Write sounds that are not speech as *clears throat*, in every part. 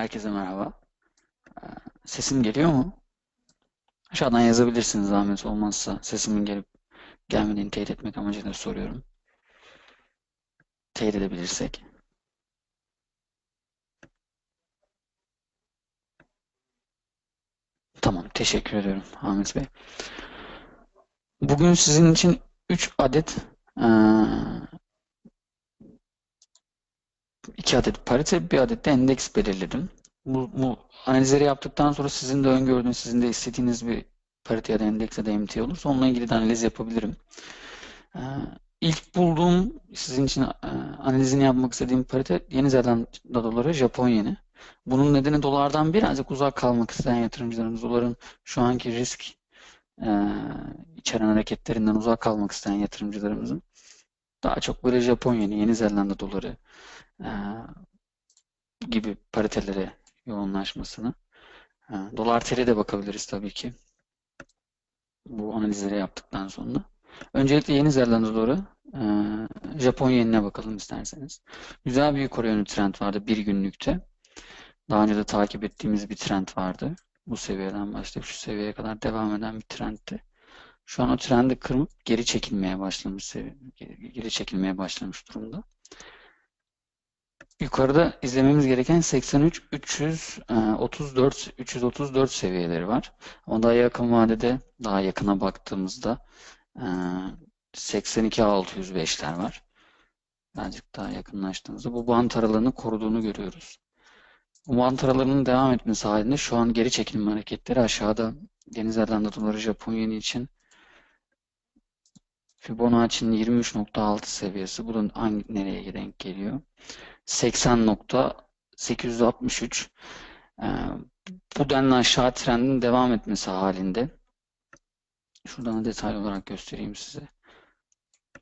Herkese merhaba. Ee, Sesim geliyor mu? Aşağıdan yazabilirsiniz zahmet olmazsa sesimin gelip gelmediğini teyit etmek amacıyla soruyorum. Teyit edebilirsek. Tamam, teşekkür ediyorum Ahmet Bey. Bugün sizin için 3 adet eee, 2 adet parite, bir adet de endeks belirledim. Bu, bu analizleri yaptıktan sonra sizin de öngördüğünüz, sizin de istediğiniz bir parite ya da endeks ya da MT olursa onunla ilgili de analiz yapabilirim. Ee, ilk bulduğum sizin için e, analizini yapmak istediğim parite Yeni Zelanda doları, Japon yeni. Bunun nedeni dolardan birazcık uzak kalmak isteyen yatırımcılarımız, doların şu anki risk e, içeren hareketlerinden uzak kalmak isteyen yatırımcılarımızın daha çok böyle Japon yeni, Yeni Zelanda doları gibi paritelere yoğunlaşmasını. E, dolar TL'ye de bakabiliriz tabii ki. Bu analizleri yaptıktan sonra. Öncelikle Yeni Zelanda doları, e, Japon yenine bakalım isterseniz. Güzel bir yukarı yönlü trend vardı bir günlükte. Daha önce de takip ettiğimiz bir trend vardı. Bu seviyeden başlayıp şu seviyeye kadar devam eden bir trendti. Şu an o trendi kırıp geri çekilmeye başlamış geri çekilmeye başlamış durumda. Yukarıda izlememiz gereken 83 334 334 seviyeleri var. Ama daha yakın vadede daha yakına baktığımızda 82 605'ler var. Birazcık daha yakınlaştığımızda bu bant aralığını koruduğunu görüyoruz. Bu bant aralığının devam etmesi halinde şu an geri çekilme hareketleri aşağıda Yeni Zelanda doları Japon yeni için Fibonacci'nin 23.6 seviyesi. Bunun hangi nereye denk geliyor? 80.863 ee, bu denli aşağı trendin devam etmesi halinde şuradan detaylı olarak göstereyim size.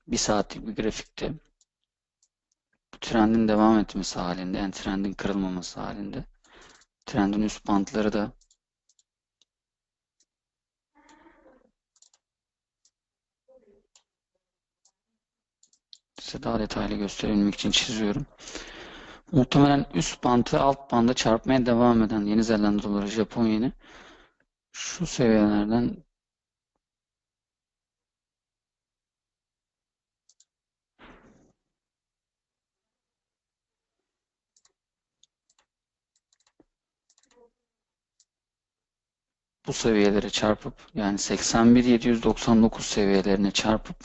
Bir saatlik bir grafikte bu trendin devam etmesi halinde yani trendin kırılmaması halinde trendin üst bantları da size daha detaylı gösterebilmek için çiziyorum. Muhtemelen üst bandı alt banda çarpmaya devam eden Yeni Zelanda doları, Japon yeni şu seviyelerden bu seviyelere çarpıp yani 81.799 seviyelerine çarpıp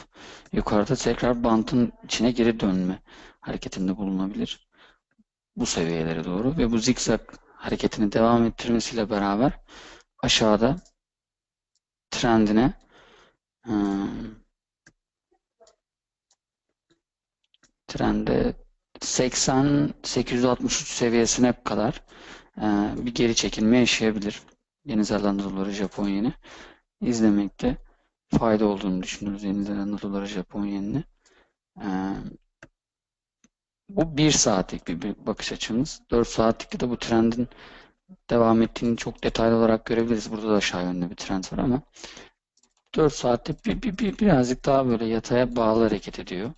yukarıda tekrar bantın içine geri dönme hareketinde bulunabilir. Bu seviyelere doğru ve bu zikzak hareketini devam ettirmesiyle beraber aşağıda trendine trende 80 863 seviyesine kadar bir geri çekilme yaşayabilir. Yeni Zelanda doları, Japon yeni izlemekte fayda olduğunu düşünüyoruz. Yeni Zelanda doları, Japon yenini. E, bu bir saatlik bir, bakış açımız. 4 saatlikte de bu trendin devam ettiğini çok detaylı olarak görebiliriz. Burada da aşağı yönlü bir trend var ama 4 saatte bir, bir, bir, birazcık daha böyle yataya bağlı hareket ediyor.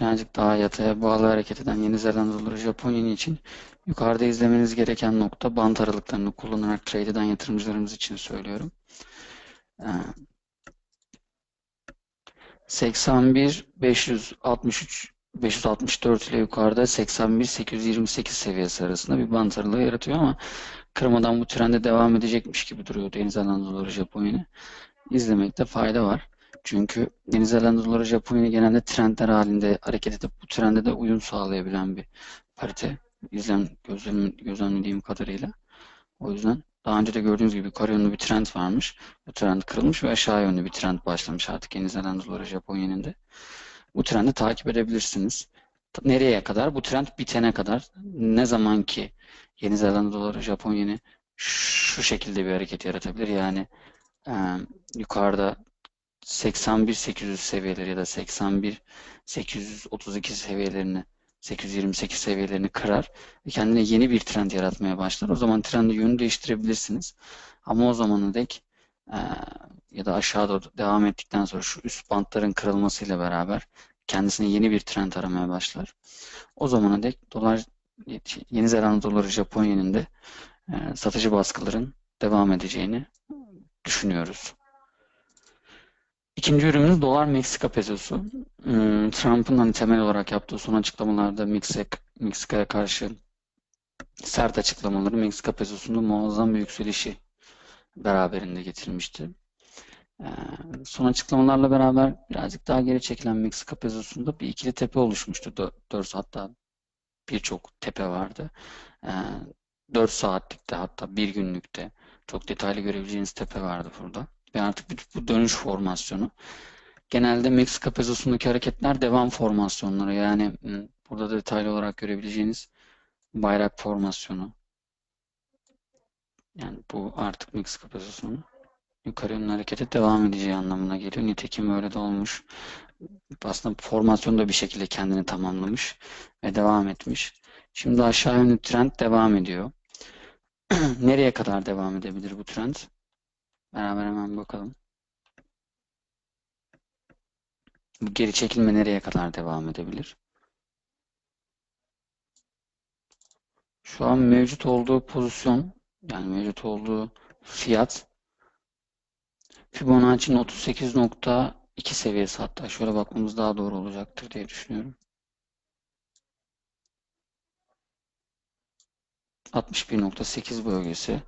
Birazcık daha yataya bağlı hareket eden Yeni Zelanda doları Japon yeni için yukarıda izlemeniz gereken nokta bant aralıklarını kullanarak trade eden yatırımcılarımız için söylüyorum. 81 563 564 ile yukarıda 81 828 seviyesi arasında bir bant aralığı yaratıyor ama kırmadan bu trende devam edecekmiş gibi duruyor Yeni Zelanda doları Japonya. İzlemekte fayda var. Çünkü Yeni Zelanda doları Japonya genelde trendler halinde hareket edip bu trende de uyum sağlayabilen bir parite. İzlem gözlem, gözlemlediğim kadarıyla. O yüzden daha önce de gördüğünüz gibi yukarı yönlü bir trend varmış. Bu trend kırılmış ve aşağı yönlü bir trend başlamış artık Yeni Zelanda doları Japonya'nın da. Bu trendi takip edebilirsiniz. Nereye kadar? Bu trend bitene kadar. Ne zaman ki Yeni Zelanda doları Japonya'nın şu şekilde bir hareket yaratabilir. Yani e, yukarıda 81-800 seviyeleri ya da 81-832 seviyelerini 828 seviyelerini kırar ve kendine yeni bir trend yaratmaya başlar. O zaman trendi yönü değiştirebilirsiniz. Ama o zamana dek e, ya da aşağıda devam ettikten sonra şu üst bantların kırılmasıyla beraber kendisine yeni bir trend aramaya başlar. O zamana dek dolar Yeni Zelanda doları Japon yeninde e, satıcı baskıların devam edeceğini düşünüyoruz. İkinci ürünümüz dolar Meksika pesosu. Hmm, Trump'ın hani temel olarak yaptığı son açıklamalarda Meksik, Meksika'ya karşı sert açıklamaları Meksika pesosunda muazzam bir yükselişi beraberinde getirmişti. Ee, son açıklamalarla beraber birazcık daha geri çekilen Meksika pesosunda bir ikili tepe oluşmuştu. 4 hatta birçok tepe vardı. Ee, 4 saatlikte hatta bir günlükte çok detaylı görebileceğiniz tepe vardı burada. Ve artık bu dönüş formasyonu. Genelde Meksika pesosundaki hareketler devam formasyonları. Yani burada da detaylı olarak görebileceğiniz bayrak formasyonu. Yani bu artık Meksika pesosunun yukarı yönlü harekete devam edeceği anlamına geliyor. Nitekim öyle de olmuş. Aslında formasyon da bir şekilde kendini tamamlamış ve devam etmiş. Şimdi aşağı yönlü trend devam ediyor. *clears throat* Nereye kadar devam edebilir bu trend? Beraber hemen bakalım. Bu geri çekilme nereye kadar devam edebilir? Şu an mevcut olduğu pozisyon, yani mevcut olduğu fiyat Fibonacci'nin 38.2 seviyesi hatta şöyle bakmamız daha doğru olacaktır diye düşünüyorum. 61.8 bölgesi.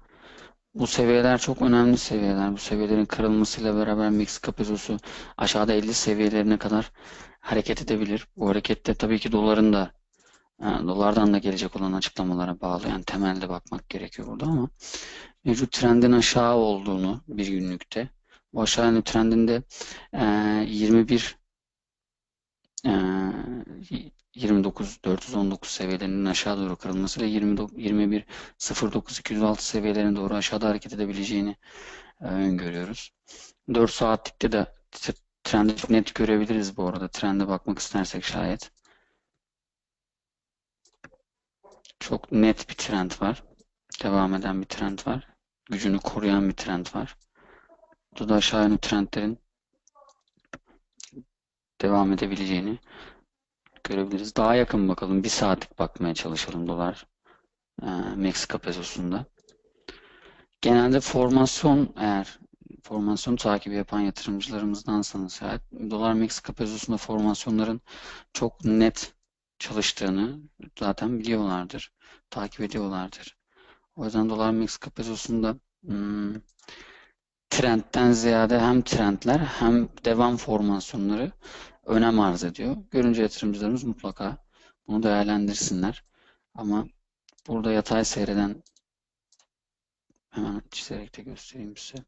Bu seviyeler çok önemli seviyeler. Bu seviyelerin kırılmasıyla beraber Meksika pesosu aşağıda 50 seviyelerine kadar hareket edebilir. Bu harekette tabii ki doların da e, dolardan da gelecek olan açıklamalara bağlı. Yani temelde bakmak gerekiyor burada ama mevcut trendin aşağı olduğunu bir günlükte bu aşağı yönlü trendinde e, 21 e, 29 419 seviyelerinin aşağı doğru kırılması ve 29 21 09 206 seviyelerine doğru aşağıda hareket edebileceğini e, öngörüyoruz. 4 saatlikte de trendi net görebiliriz bu arada. Trende bakmak istersek şayet. Çok net bir trend var. Devam eden bir trend var. Gücünü koruyan bir trend var. Burada da aşağı yönlü trendlerin devam edebileceğini görebiliriz. Daha yakın bakalım. Bir saatlik bakmaya çalışalım dolar e, Meksika pesosunda. Genelde formasyon eğer formasyon takibi yapan yatırımcılarımızdansanız şayet dolar Meksika pesosunda formasyonların çok net çalıştığını zaten biliyorlardır. Takip ediyorlardır. O yüzden dolar Meksika pesosunda hmm, trendten ziyade hem trendler hem devam formasyonları önem arz ediyor. Görünce yatırımcılarımız mutlaka bunu değerlendirsinler. Ama burada yatay seyreden hemen çizerek de göstereyim size.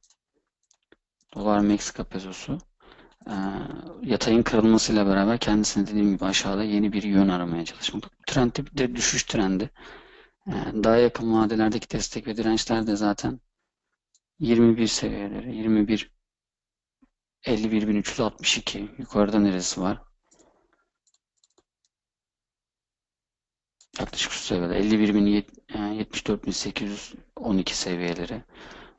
Dolar Meksika pesosu e, yatayın kırılmasıyla beraber kendisine dediğim gibi aşağıda yeni bir yön aramaya çalışmak. Trend de düşüş trendi. E, daha yakın vadelerdeki destek ve dirençler de zaten 21 seviyeleri, 21 51.362 yukarıda neresi var? Yaklaşık şu seviyede 51.074.812 seviyeleri.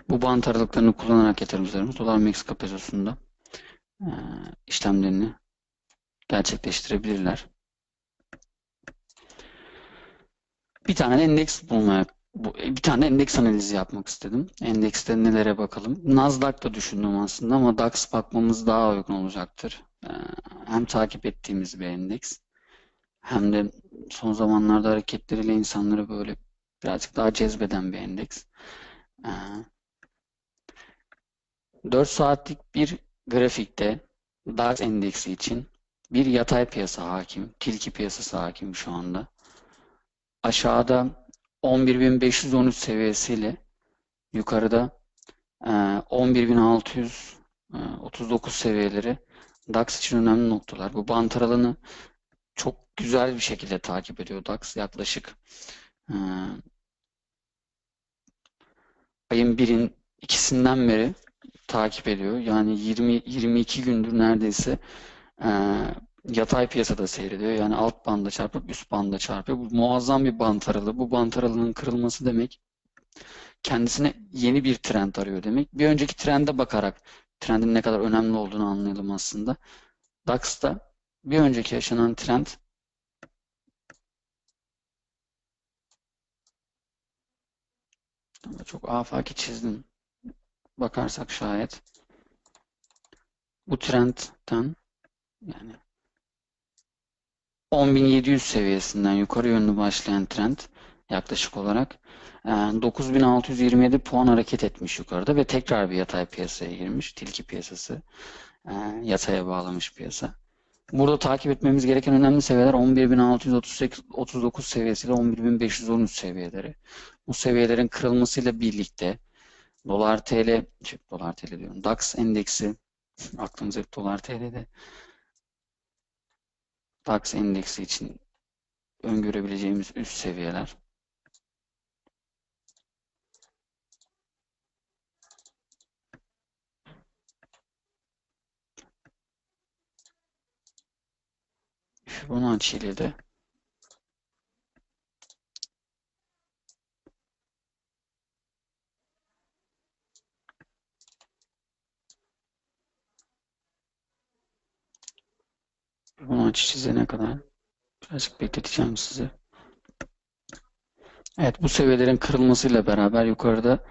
Bu bant aralıklarını kullanarak yatırımcılarımız dolar Meksika pesosunda e, işlemlerini gerçekleştirebilirler. Bir tane de endeks bulmaya bu, bir tane endeks analizi yapmak istedim. Endekste nelere bakalım. Nasdaq düşündüm aslında ama DAX bakmamız daha uygun olacaktır. Ee, hem takip ettiğimiz bir endeks hem de son zamanlarda hareketleriyle insanları böyle birazcık daha cezbeden bir endeks. Ee, 4 saatlik bir grafikte DAX endeksi için bir yatay piyasa hakim, tilki piyasası hakim şu anda. Aşağıda 11.513 seviyesiyle yukarıda e, 11.639 seviyeleri DAX için önemli noktalar. Bu bant aralığını çok güzel bir şekilde takip ediyor DAX. Yaklaşık e, ayın birin ikisinden beri takip ediyor. Yani 20 22 gündür neredeyse e, yatay piyasada seyrediyor. Yani alt banda çarpıp üst banda çarpıyor. Bu muazzam bir bant aralığı. Bu bant aralığının kırılması demek kendisine yeni bir trend arıyor demek. Bir önceki trende bakarak trendin ne kadar önemli olduğunu anlayalım aslında. DAX'ta bir önceki yaşanan trend ama çok afaki çizdim. Bakarsak şayet bu trendten yani 10.700 seviyesinden yukarı yönlü başlayan trend yaklaşık olarak e, 9.627 puan hareket etmiş yukarıda ve tekrar bir yatay piyasaya girmiş. Tilki piyasası e, yataya bağlamış piyasa. Burada takip etmemiz gereken önemli seviyeler 11.639 seviyesiyle 11.513 seviyeleri. Bu seviyelerin kırılmasıyla birlikte dolar TL, şey, dolar TL diyorum, DAX endeksi aklımıza hep dolar TL'de DAX endeksi için öngörebileceğimiz üst seviyeler. Fibonacci ile de Fibonacci çizene kadar birazcık bekleteceğim sizi. Evet bu seviyelerin kırılmasıyla beraber yukarıda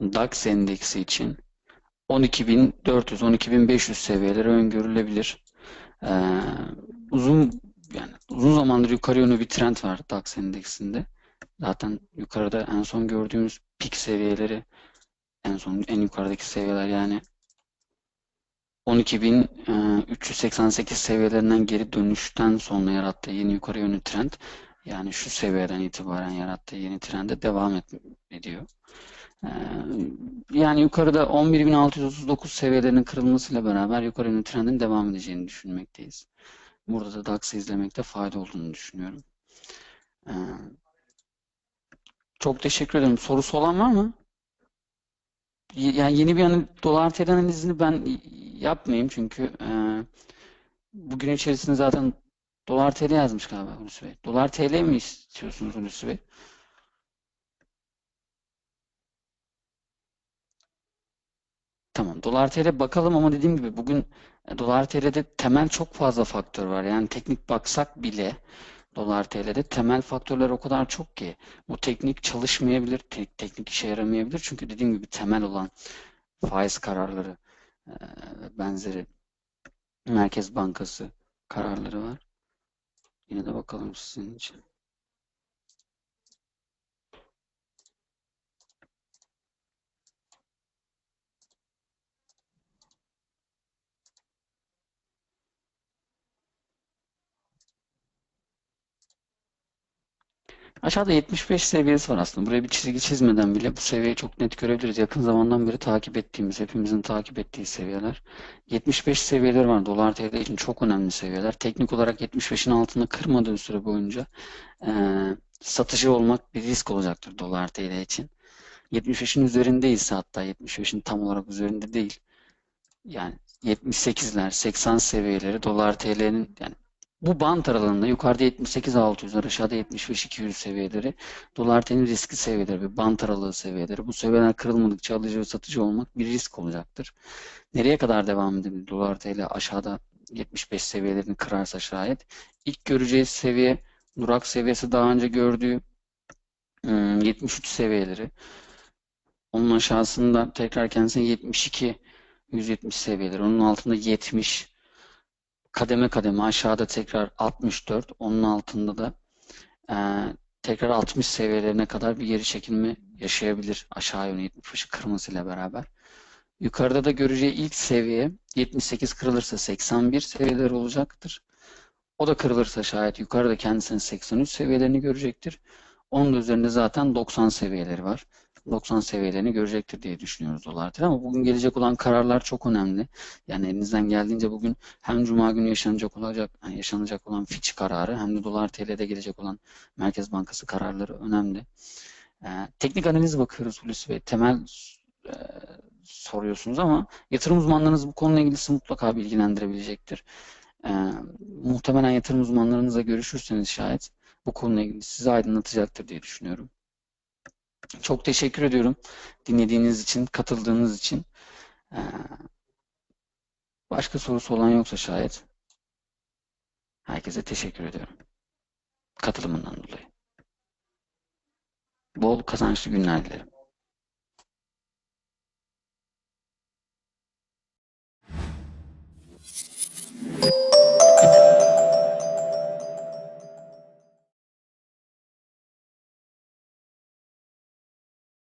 DAX endeksi için 12.400 12.500 seviyeleri öngörülebilir. Ee, uzun yani uzun zamandır yukarı yönlü bir trend var DAX endeksinde. Zaten yukarıda en son gördüğümüz pik seviyeleri en son en yukarıdaki seviyeler yani 12.388 seviyelerinden geri dönüşten sonra yarattığı yeni yukarı yönlü trend yani şu seviyeden itibaren yarattığı yeni trende devam et, ediyor. Ee, yani yukarıda 11.639 seviyelerinin kırılmasıyla beraber yukarı yönlü trendin devam edeceğini düşünmekteyiz. Burada da DAX'ı izlemekte fayda olduğunu düşünüyorum. Ee, çok teşekkür ederim. Sorusu olan var mı? Yani yeni bir hani dolar TL analizini ben yapmayayım çünkü e, bugün içerisinde zaten dolar TL yazmış galiba Hulusi Bey. Dolar TL mi istiyorsunuz Hulusi Bey? Tamam. Dolar TL bakalım ama dediğim gibi bugün e, dolar TL'de temel çok fazla faktör var. Yani teknik baksak bile dolar TL'de temel faktörler o kadar çok ki bu teknik çalışmayabilir, tek, teknik işe yaramayabilir. Çünkü dediğim gibi temel olan faiz kararları e, benzeri Merkez Bankası kararları var. Yine de bakalım sizin için. Aşağıda 75 seviyesi var aslında. Buraya bir çizgi çizmeden bile bu seviyeyi çok net görebiliriz. Yakın zamandan beri takip ettiğimiz, hepimizin takip ettiği seviyeler. 75 seviyeleri var. Dolar TL için çok önemli seviyeler. Teknik olarak 75'in altında kırmadığı süre boyunca e, satıcı olmak bir risk olacaktır dolar TL için. 75'in üzerindeyse hatta 75'in tam olarak üzerinde değil. Yani 78'ler, 80 seviyeleri dolar TL'nin yani bu bant aralığında yukarıda 78-600'ler aşağıda 75-200 seviyeleri dolar TL'nin riskli seviyeleri ve bant aralığı seviyeleri. Bu seviyeler kırılmadıkça alıcı ve satıcı olmak bir risk olacaktır. Nereye kadar devam edebilir dolar TL aşağıda 75 seviyelerini kırarsa şayet ilk göreceğiz seviye durak seviyesi daha önce gördüğü 73 seviyeleri. Onun aşağısında tekrar kendisine 72 170 seviyeleri. Onun altında 70 kademe kademe aşağıda tekrar 64 onun altında da e, tekrar 60 seviyelerine kadar bir geri çekilme yaşayabilir aşağı yönlü 75'i kırmasıyla beraber. Yukarıda da göreceği ilk seviye 78 kırılırsa 81 seviyeleri olacaktır. O da kırılırsa şayet yukarıda kendisinin 83 seviyelerini görecektir. Onun da üzerinde zaten 90 seviyeleri var. 90 seviyelerini görecektir diye düşünüyoruz dolar TL ama bugün gelecek olan kararlar çok önemli. Yani elinizden geldiğince bugün hem Cuma günü yaşanacak olacak yaşanacak olan Fitch kararı hem de dolar TL'de gelecek olan Merkez Bankası kararları önemli. Ee, teknik analiz bakıyoruz Hulusi Bey. Temel e, soruyorsunuz ama yatırım uzmanlarınız bu konuyla ilgili mutlaka bilgilendirebilecektir. Ee, muhtemelen yatırım uzmanlarınızla görüşürseniz şayet bu konuyla ilgili sizi aydınlatacaktır diye düşünüyorum. Çok teşekkür ediyorum dinlediğiniz için, katıldığınız için. Ee, başka sorusu olan yoksa şayet herkese teşekkür ediyorum. Katılımından dolayı. Bol kazançlı günler dilerim.